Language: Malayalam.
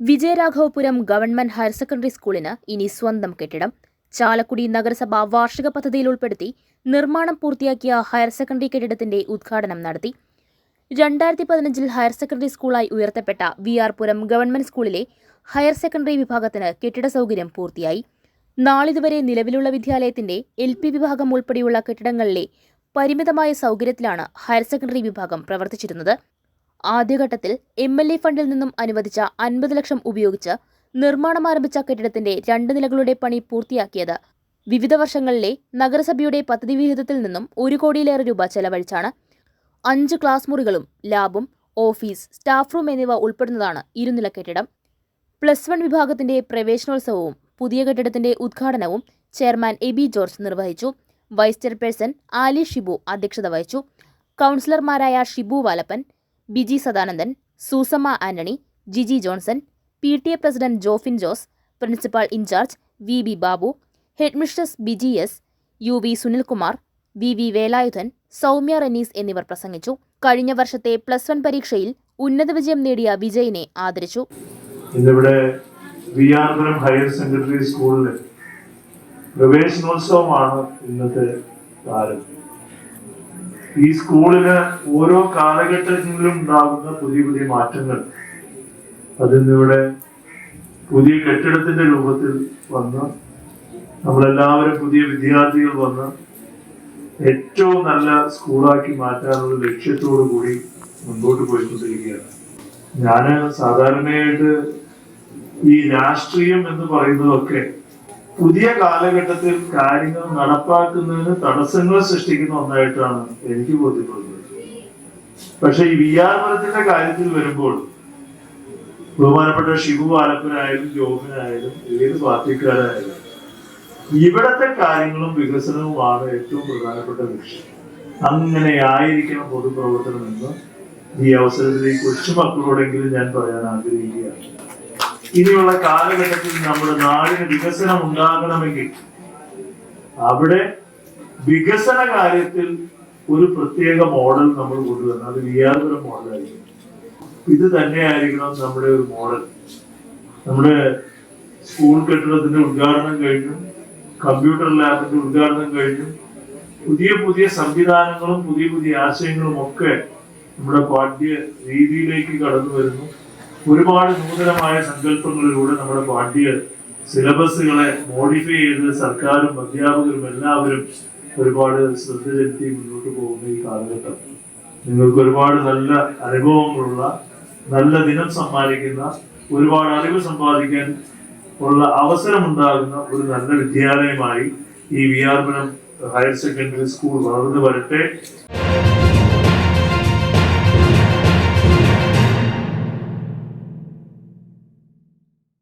വിജയരാഘവപുരം ഗവൺമെന്റ് ഹയർ സെക്കൻഡറി സ്കൂളിന് ഇനി സ്വന്തം കെട്ടിടം. ചാലക്കുടി നഗരസഭ വാർഷിക പദ്ധതിയിൽ ഉൾപ്പെടുത്തി നിർമ്മാണം പൂർത്തിയാക്കിയ ഹയർ സെക്കൻഡറി കെട്ടിടത്തിന്റെ ഉദ്ഘാടനം നടത്തി. രണ്ടായിരത്തി പതിനഞ്ചിൽ ഹയർ സെക്കൻഡറി സ്കൂളായി ഉയർത്തപ്പെട്ട വി ആർ പുരം ഗവൺമെന്റ് സ്കൂളിലെ ഹയർ സെക്കൻഡറി വിഭാഗത്തിന് കെട്ടിട സൗകര്യം പൂർത്തിയായി. നാളിതുവരെ നിലവിലുള്ള വിദ്യാലയത്തിന്റെ എൽ പി വിഭാഗം ഉൾപ്പെടെയുള്ള കെട്ടിടങ്ങളിലെ പരിമിതമായ സൗകര്യത്തിലാണ് ഹയർ സെക്കൻഡറി വിഭാഗം പ്രവർത്തിച്ചിരുന്നത്. ആദ്യഘട്ടത്തിൽ എം എൽ എ ഫണ്ടിൽ നിന്നും അനുവദിച്ച അൻപത് ലക്ഷം ഉപയോഗിച്ച് നിർമ്മാണം ആരംഭിച്ച കെട്ടിടത്തിന്റെ രണ്ട് നിലകളുടെ പണി പൂർത്തിയാക്കിയത്. വിവിധ വർഷങ്ങളിലെ നഗരസഭയുടെ പദ്ധതി വിഹിതത്തിൽ നിന്നും ഒരു കോടിയിലേറെ രൂപ ചെലവഴിച്ചാണ് അഞ്ച് ക്ലാസ് മുറികളും ലാബും ഓഫീസ് സ്റ്റാഫ് റൂം എന്നിവ ഉൾപ്പെടുന്നതാണ് ഇരുനില കെട്ടിടം. പ്ലസ് വൺ വിഭാഗത്തിന്റെ പ്രവേശനോത്സവവും പുതിയ കെട്ടിടത്തിന്റെ ഉദ്ഘാടനവും ചെയർമാൻ എ ബി ജോർജ് നിർവഹിച്ചു. വൈസ് ചെയർപേഴ്സൺ ആലി ഷിബു അധ്യക്ഷത വഹിച്ചു. കൗൺസിലർമാരായ Shibu Valappan Biji Sadanandan Susamma Antony Jiji Johnson P T A president Jofin Jose principal incharge V B Babu headmistress Biji S U V Sunilkumar V V Velayudhan Soumya Renees എന്നിവർ പ്രസംഗിച്ചു. കഴിഞ്ഞ വർഷത്തെ പ്ലസ് വൺ പരീക്ഷയിൽ ഉന്നത വിജയം നേടിയ വിജയിനെ ആദരിച്ചു. ഹയർ സെക്കൻഡറി സ്കൂളിൽ പ്രവേശനോത്സവമാണ് ഇന്നത്തെ കാലം ഈ സ്കൂളിന് ഓരോ കാലഘട്ടങ്ങളിലും ഉണ്ടാകുന്ന പുതിയ പുതിയ മാറ്റങ്ങൾ. അതിന്നിവിടെ പുതിയ കെട്ടിടത്തിന്റെ രൂപത്തിൽ വന്ന് നമ്മളെല്ലാവരും പുതിയ വിദ്യാർത്ഥികൾ വന്ന് ഏറ്റവും നല്ല സ്കൂളാക്കി മാറ്റാനുള്ള ലക്ഷ്യത്തോടു കൂടി മുൻപോട്ട് പോയിക്കൊണ്ടിരിക്കുകയാണ്. ഞാൻ സാധാരണയായിട്ട് ഈ രാഷ്ട്രീയം എന്ന് പറയുന്നതൊക്കെ പുതിയ കാലഘട്ടത്തിൽ കാര്യങ്ങൾ നടപ്പാക്കുന്നതിന് തടസ്സങ്ങൾ സൃഷ്ടിക്കുന്ന ഒന്നായിട്ടാണ് എനിക്ക് ബോധ്യപ്പെടുന്നത്. പക്ഷെ ഈ വി ആർ മരത്തിന്റെ കാര്യത്തിൽ വരുമ്പോൾ ബഹുമാനപ്പെട്ട ഷിബു ആലപ്പനായാലും ജോബിനായാലും ഏത് പാർട്ടിക്കാരായാലും ഇവിടത്തെ കാര്യങ്ങളും വികസനവുമാണ് ഏറ്റവും പ്രധാനപ്പെട്ട ലക്ഷ്യം. അങ്ങനെ ആയിരിക്കണം പൊതുപ്രവർത്തനം എന്ന് ഈ അവസരത്തിൽ ഈ കൊച്ചുമക്കളോടെങ്കിലും ഞാൻ പറയാൻ ആഗ്രഹിക്കുകയാണ്. ഇനിയുള്ള കാലഘട്ടത്തിൽ നമ്മുടെ നാടിന് വികസനം ഉണ്ടാകണമെങ്കിൽ അവിടെ വികസന കാര്യത്തിൽ ഒരു പ്രത്യേക മോഡൽ നമ്മൾ കൊണ്ടുവരണം. അത് വിയാറുപുരം മോഡലായിരിക്കും. ഇത് തന്നെയായിരിക്കണം നമ്മുടെ ഒരു മോഡൽ. നമ്മുടെ സ്കൂൾ കെട്ടിടത്തിന്റെ ഉദ്ഘാടനം കഴിഞ്ഞു കമ്പ്യൂട്ടർ ലാബിന്റെ ഉദ്ഘാടനം കഴിഞ്ഞു പുതിയ പുതിയ സംവിധാനങ്ങളും പുതിയ പുതിയ ആശയങ്ങളും ഒക്കെ നമ്മുടെ പാഠ്യ രീതിയിലേക്ക് കടന്നു വരുന്നു. ഒരുപാട് നൂതനമായ സങ്കല്പങ്ങളിലൂടെ നമ്മുടെ പാഠ്യ സിലബസുകളെ മോഡിഫൈ ചെയ്ത് സർക്കാരും അധ്യാപകരും എല്ലാവരും ഒരുപാട് ശ്രദ്ധ ചെലുത്തി മുന്നോട്ട് പോകുന്ന ഈ കാലഘട്ടം. നിങ്ങൾക്ക് ഒരുപാട് നല്ല അനുഭവങ്ങളുള്ള നല്ല ദിനം സമ്മാനിക്കുന്ന ഒരുപാട് അറിവ് സമ്പാദിക്കാൻ ഉള്ള അവസരമുണ്ടാകുന്ന ഒരു നല്ല വിദ്യാലയമായി ഈ വിയാർമനം ഹയർ സെക്കൻഡറി സ്കൂൾ വളർന്നു വരട്ടെ.